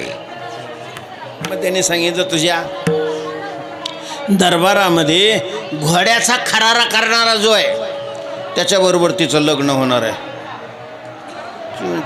मग त्याने सांगितलं तुझ्या दरबारामध्ये घोड्याचा खरारा करणारा जो आहे त्याच्याबरोबर तिचं लग्न होणार आहे.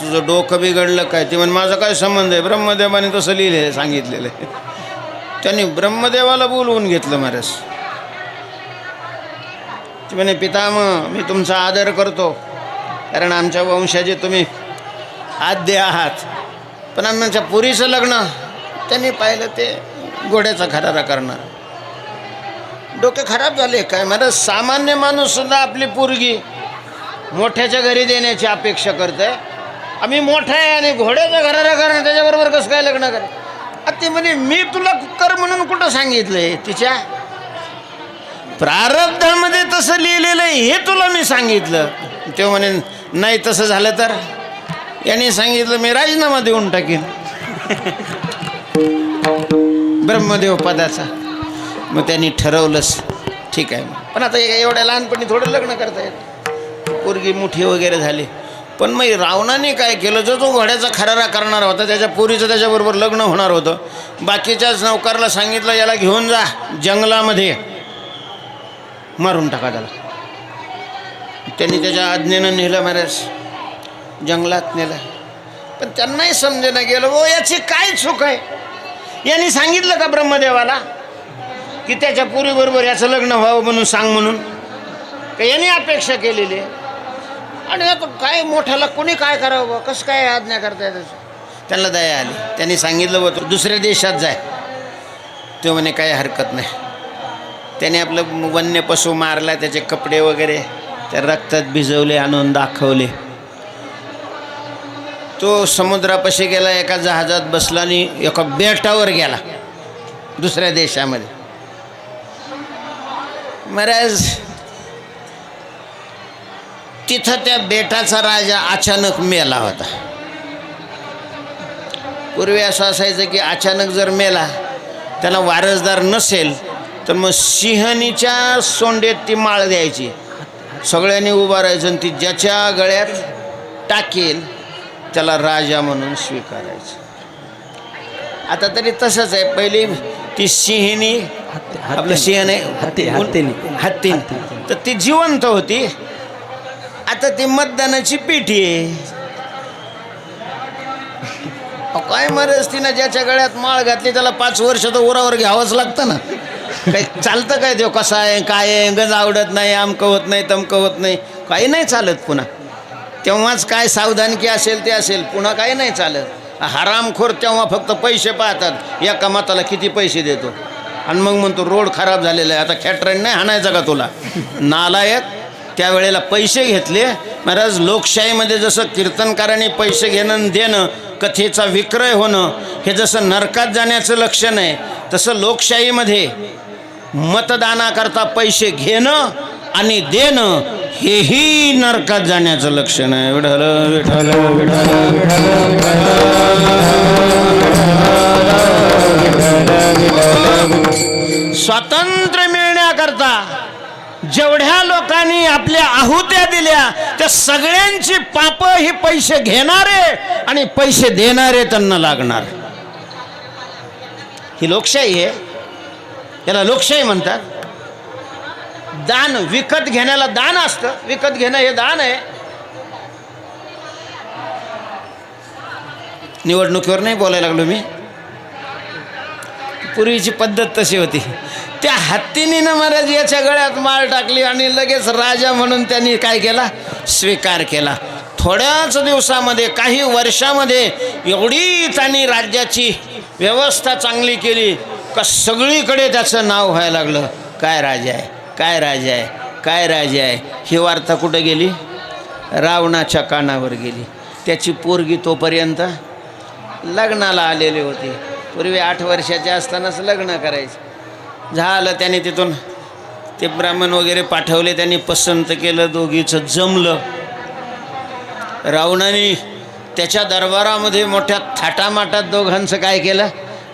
तुझं डोकं बिघडलं काय? ते म्हणे माझा काय संबंध आहे? ब्रह्मदेवाने तसं लिहिलेलं आहे सांगितलेलं आहे. त्यांनी ब्रह्मदेवाला बोलवून घेतलं महाराज. ते म्हणे पितामह मी तुमचा आदर करतो कारण आमच्या वंशाचे तुम्ही आद्य आहात. पण आमच्या पुरीचं लग्न. त्यांनी पाहिलं ते घोड्याचा खरारा करणार. डोके खराब झाले काय मला सामान्य माणूससुद्धा आपली पोरगी मोठ्याच्या घरी देण्याची अपेक्षा करते आम्ही मोठा आहे आणि घोड्याचा घरारा करणं त्याच्याबरोबर कसं काय लग्न कर ती म्हणे मी तुला कर म्हणून कुठं सांगितलंय तिच्या? प्रारब्धामध्ये तसं लिहिलेलं आहे हे तुला मी सांगितलं. ते म्हणे नाही तसं झालं तर? यांनी सांगितलं मी राजीनामा देऊन टाकेन. ब्रह्मदेव पदाचा. मग त्यांनी ठरवलंच. ठीक आहे. पण आता एवढ्या लहानपणी थोडं लग्न करता येत. पोरगी मुठी वगैरे झाली. पण मग रावणाने काय केलं? जो तो घोड्याचा खरारा करणार होता त्याच्या पोरीचं त्याच्याबरोबर लग्न होणार होतं. बाकीच्याच नौकरला सांगितलं याला घेऊन जा जंगलामध्ये. मारून टाका त्याला. त्यांनी त्याच्या आज्ञेनं नेलं महाराज. जंगलात नेलं. पण त्यांनाही समजेनं गेलं ओ याची काय चूक आहे? यांनी सांगितलं का ब्रह्मदेवाला? की त्याच्या पुरीबरोबर याचं लग्न व्हावं म्हणून सांग म्हणून. का यांनी अपेक्षा केलेली आहे. आणि आता काय मोठ्याला कोणी काय करावं बा? कसं काय आज्ञा करता येतं त्यांना दया आली. त्यांनी सांगितलं होतं दुसऱ्या देशात जाय. तो म्हणे काही हरकत नाही. त्याने आपलं वन्य पशु मारला त्याचे कपडे वगैरे त्या रक्तात भिजवले आणून दाखवले. तो समुद्रापाशी गेला एका जहाजात बसला आणि एका बेटावर गेला दुसऱ्या देशामध्ये. महाराज तिथं त्या बेटाचा राजा अचानक मेला होता. पूर्वी असं असायचं की अचानक जर मेला त्याला वारसदार नसेल तर मग सिंहनीच्या सोंडेत ती माळ द्यायची. सगळ्यांनी उभं राहायचं आणि ती ज्याच्या गळ्यात टाकेल त्याला राजा म्हणून स्वीकारायचं. आता तरी तसंच आहे. पहिली ती सिंहिणी आपलं सिंह हत्ती- नाही. हत्ती तर ती जिवंत होती. आता ती मतदानाची पेटी आहे. काय मरस तिनं ज्याच्या गळ्यात माळ घातली त्याला पाच वर्ष तर उरावर घ्यावंच लागतं ना. काही चालतं काय देव? कसा आहे काय आहे? गज आवडत नाही आमकं होत नाही तमकं होत नाही. काही नाही चालत पुन्हा. तेव्हाच काय सावधानकी असेल ते असेल पुन्हा काही नाही चालत. हरामखोर तेव्हा फक्त पैसे पाहतात. एका मताला किती पैसे देतो? आणि मग म्हणतो रोड खराब झालेला आहे. आता खॅटरेन नाही हाणायचा का तुला? नालायक त्यावेळेला पैसे घेतले. महाराज लोकशाहीमध्ये जसं कीर्तनकारांनी पैसे घेणं आणि देणं कथेचा विक्रय होणं हे जसं नरकात जाण्याचं लक्षण आहे तसं लोकशाहीमध्ये मतदानाकरता पैसे घेणं आणि देणं हेही नरकात जाण्याचं लक्षण आहे. विठल विठल विठल स्वातंत्र्य मिळण्याकरता जेवढ्या लोकांनी आपल्या आहुत्या दिल्या त्या सगळ्यांची पाप ही पैसे घेणारे आणि पैसे देणारे त्यांना लागणार. ही लोकशाही आहे. याला लोकशाही म्हणतात. दान विकत घेण्याला दान असतं. विकत घेणं हे दान आहे. निवडणुकीवर नाही बोलायला लागलो मी. पूर्वीची पद्धत तशी होती. त्या हत्तीनीनं महाराज याच्या गळ्यात माळ टाकली आणि लगेच राजा म्हणून त्यांनी काय केला? स्वीकार केला. थोड्याच दिवसामध्ये काही वर्षामध्ये एवढी त्यांनी राज्याची व्यवस्था चांगली केली का सगळीकडे त्याचं नाव व्हायला लागलं. काय राजा आहे? काय राजा आहे? काय राजा आहे? ही वार्ता कुठं गेली? रावणाच्या कानावर गेली. त्याची पोरगी तोपर्यंत लग्नाला आलेले होते. पूर्वी आठ वर्षाचे असतानाच लग्न करायचे. झालं त्याने तिथून. ते ब्राह्मण वगैरे पाठवले त्यांनी पसंत केलं दोघीचं जमलं. रावणाने त्याच्या दरबारामध्ये मोठ्या थाटामाटात दोघांचं काय केलं?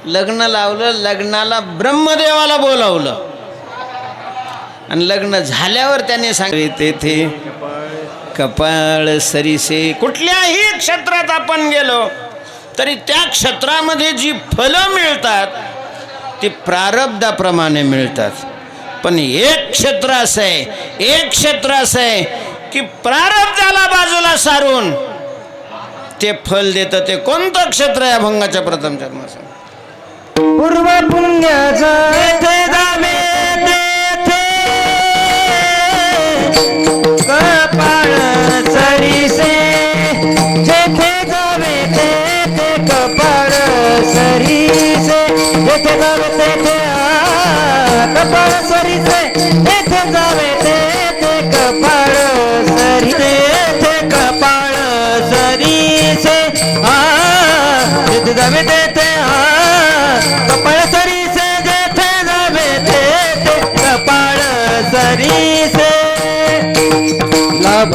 लग्न लावलं लग्नाला ब्रह्मदेवाला बोलावलं. आणि लग्न झाल्यावर त्याने सांगितले तेथे कपाळ सरीसे कुठल्याही क्षेत्रात आपण गेलो तरी त्या क्षेत्रामध्ये जी फलं मिळतात ती प्रारब्धाप्रमाणे मिळतात. पण एक क्षेत्र असं आहे एक क्षेत्र असं आहे की प्रारब्धाला बाजूला सारून ते फल देतं. ते कोणतं क्षेत्र आहे अभंगाच्या प्रथम जन्माचं? पूर्व पुण्याचा जावे तेथे कपाळ सरीसे जेथे जावे तेथे कपाळ सरी तेथे कपाळ सरीसे आ जेथे जावे तेथे आ कपाळ सरीसे जेथे जावे तेथे कपाळ सरीसे लाभ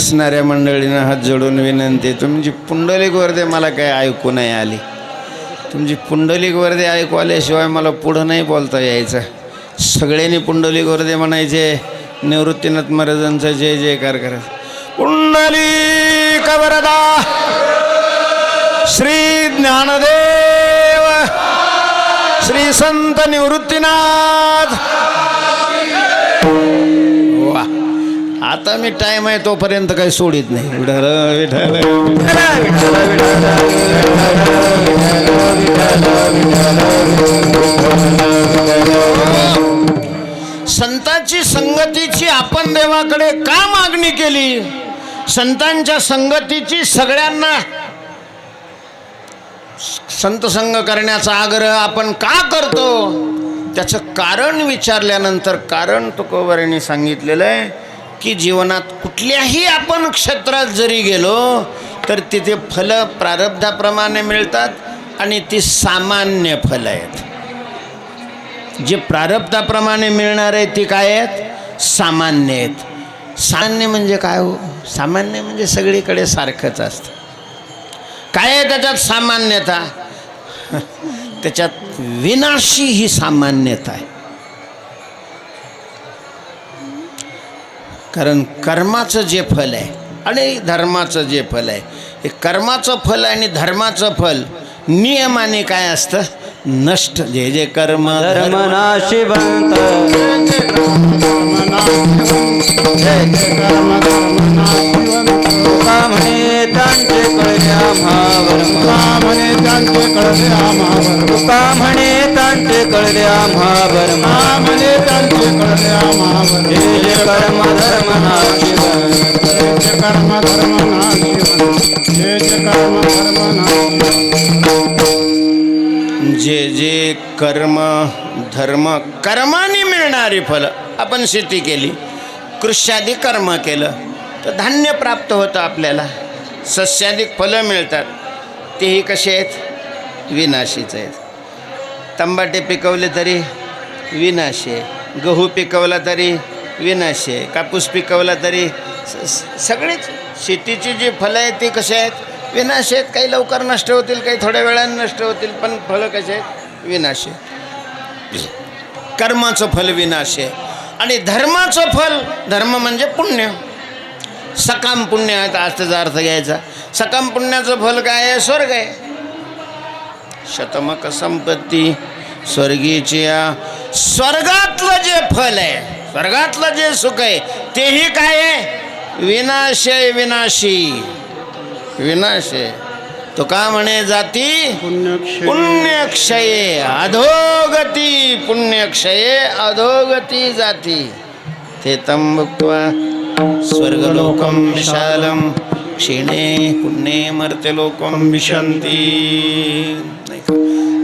असणाऱ्या मंडळीनं हात जोडून विनंती तुमची पुंडलिक वर्दे मला काय ऐकू नाही आली. तुमची पुंडलिक वर्दे ऐकू आल्याशिवाय मला पुढं नाही बोलता यायचं. सगळ्यांनी पुंडलिक वर्दे म्हणायचे निवृत्तीनाथ महाराजांचा जय जयकार करत पुंडली कबरदा श्री ज्ञानदेव श्री संत निवृत्तीनाथ आता मी टाइम आहे तोपर्यंत काही सोडित नाही. विठाल विठाल संतांची संगतीची आपण देवाकडे का मागणी केली? संतांच्या संगतीची सगळ्यांना संत संग करण्याचा आग्रह आपण का करतो? त्याचं कारण विचारल्यानंतर कारण तुकोबरेने सांगितलेलं आहे की जीवनात कुठल्याही आपण क्षेत्रात जरी गेलो तर तिथे फलं प्रारब्धाप्रमाणे मिळतात आणि ती सामान्य फलं आहेत. जे प्रारब्धाप्रमाणे मिळणार आहे ती काय आहेत? सामान्य आहेत. सामान्य म्हणजे काय हो? सामान्य म्हणजे सगळीकडे सारखंच असतं. काय आहे त्याच्यात सामान्यता? त्याच्यात विनाशी ही सामान्यता आहे. कारण कर्माचं जे फल आहे आणि धर्माचं जे फल आहे हे कर्माचं फल आणि धर्माचं फल नियमाने काय असतं? नष्ट. जे जे कर्म धर्म धर्मनाशिवंत. त्यांचे कळले आम्हावर. त्यांचे कळले आम्हावर. म्हणे त्यांचे कळले आम्हावर म्हणे त्यांचे कळले आम्हावर हे जे कर्म धर्मनाशिवंत जे कर्म धर्म नाशिवन जे कर्म धर्म नाशिवन जे जे कर्म धर्म कर्माने मिळणारी फलं आपण शेती केली कृष्यादी कर्म केलं तर धान्य प्राप्त होतं आपल्याला. सस्याधिक फलं मिळतात तेही कसे आहेत? विनाशीच आहेत. तंबाटे पिकवले तरी विनाशे आहे गहू पिकवला तरी विनाशे आहे कापूस पिकवला तरी सगळीच. शेतीची जी फलं आहेत ती कशी आहेत? विनाश आहेत. काही लवकर नष्ट होतील काही थोड्या वेळाने नष्ट होतील पण फळं कसे आहेत? विनाश. आहे कर्माचं फल विनाश. आहे आणि धर्माचं फल धर्म म्हणजे पुण्य. सकाम पुण्य आहे आज त्याचा अर्थ घ्यायचा. सकाम पुण्याचं फल काय आहे? स्वर्ग आहे. शतमक संपत्ती स्वर्गीची आ- स्वर्गातलं जे फल आहे स्वर्गातलं जे सुख आहे तेही काय आहे? विनाश आहे विनाशी. विनाश आहे तो का म्हणे जाती पुण्यक्षय. अधोगती पुण्यक्षये अधोगती जाती. ते तम भुक्त्वा स्वर्गलोकं विशालं क्षीणे पुण्ये मरते लोकं विषंदी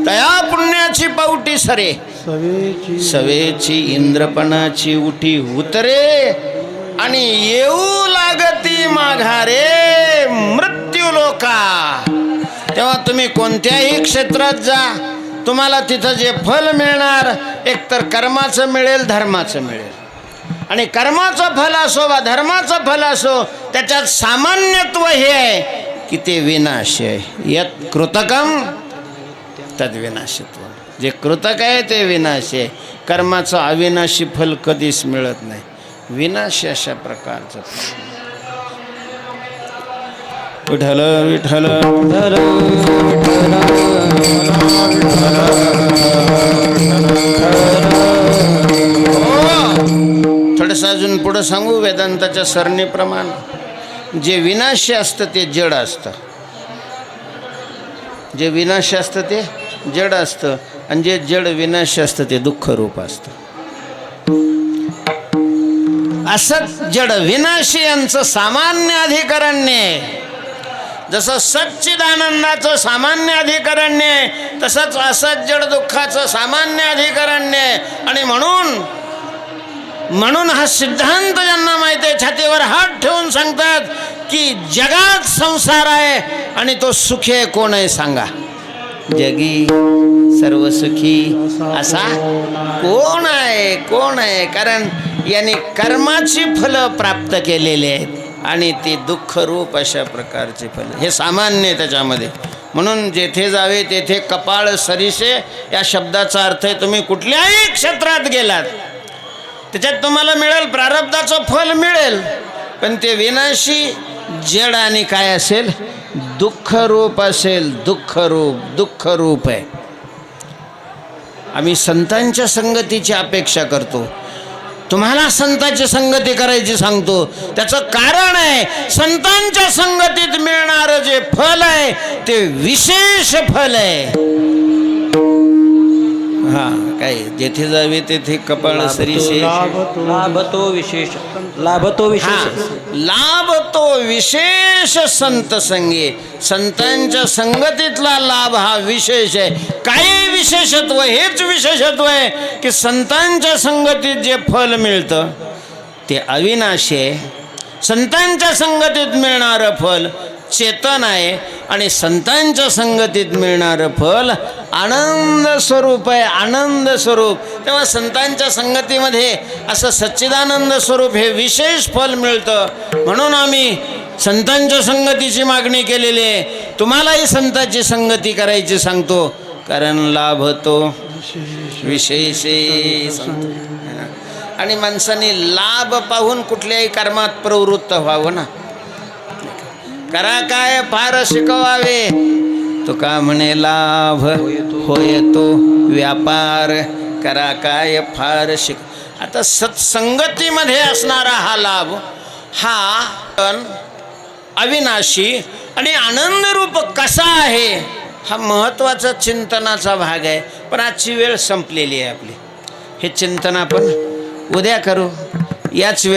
तया पुण्याची पावटी सरे। सवेची सवेची इंद्रपणाची उठी उतरे आणि येऊ लागती माघारे मृत्यू लोका। तेव्हा तुम्ही कोणत्याही क्षेत्रात जा तुम्हाला तिथं जे फल मिळणार एकतर कर्माचं मिळेल धर्माचं मिळेल। आणि कर्माचं फल असो वा धर्माचं फल असो त्याच्यात सामान्यत्व हे आहे की ते विनाश. आहे यत कृतकम तद्विनाशित्व जे कृतक आहे ते विनाश. आहे कर्माचं अविनाशी फल कधीच मिळत नाही. विनाश अशा प्रकारचं विठल विठल विठल विठल जसं अजून पुढं सांगू वेदांताच्या सरणीप्रमाणे जे विनाश्य असतं ते जड असतं. जे विनाश्य असतं ते जड असतं आणि जे जड विनाश असतं ते दुःख रूप असतं. असंच जड विनाशी यांचं सामान्य अधिकरण्य जसं सच्चिदानंदाचं सामान्य अधिकरण्य तसंच असत जड दुःखाचं सामान्य अधिकरण्य आणि म्हणून म्हणून हा सिद्धांत ज्यांना माहिती आहे छातीवर हात ठेवून सांगतात की जगात संसार आहे आणि तो सुखी आहे कोण आहे सांगा. जगी सर्व सुखी असा कोण आहे कोण आहे? कारण यांनी कर्माची फलं प्राप्त केलेली आहेत आणि ती दुःखरूप अशा प्रकारची फल. हे सामान्य त्याच्यामध्ये. म्हणून जेथे जावे तेथे कपाळ सरीसे या शब्दाचा अर्थ आहे तुम्ही कुठल्याही क्षेत्रात गेलात त्याच्यात तुम्हाला मिळेल प्रारब्धाचं फल मिळेल. पण ते विनाशी जड आणि काय असेल? दुःखरूप असेल. दुःखरूप दुःखरूप आहे. आम्ही संतांच्या संगतीची अपेक्षा करतो. तुम्हाला संतांची संगती करायची सांगतो. त्याचं कारण आहे संतांच्या संगतीत मिळणारं जे फल आहे ते विशेष फल आहे. हा काय जेथे जावे तेथे कपाळ सरीसे. लाभतो विशेष लाभतो विशेष लाभ तो विशेष संत संगे. संतांच्या संगतीतला लाभ हा विशेष आहे. काही विशेषत्व हेच विशेषत्व आहे की संतांच्या संगतीत जे फल मिळतं ते अविनाशी आहे. संतांच्या संगतीत मिळणारं फल चेतन आहे आणि संतांच्या संगतीत मिळणारं फल आनंद स्वरूप आहे आनंद स्वरूप. तेव्हा संतांच्या संगतीमध्ये असं सच्चिदानंद स्वरूप हे विशेष फल मिळतं. म्हणून आम्ही संतांच्या संगतीची मागणी केलेली आहे. तुम्हालाही संतांची संगती करायची सांगतो. कारण लाभ तो विशेष आणि माणसाने लाभ पाहून कुठल्याही कर्मात प्रवृत्त व्हावं ना? करा काय फार शिकवावे? तो का म्हणे लाभ? होय तो व्यापार. करा काय फार शिक? आता सत्संगतीमध्ये असणारा हा लाभ हा पण अविनाशी आणि आनंदरूप कसा आहे हा महत्त्वाचा चिंतनाचा भाग आहे. पण आजची वेळ संपलेली आहे आपली. हे चिंतन आपण उद्या करू. याच वेळ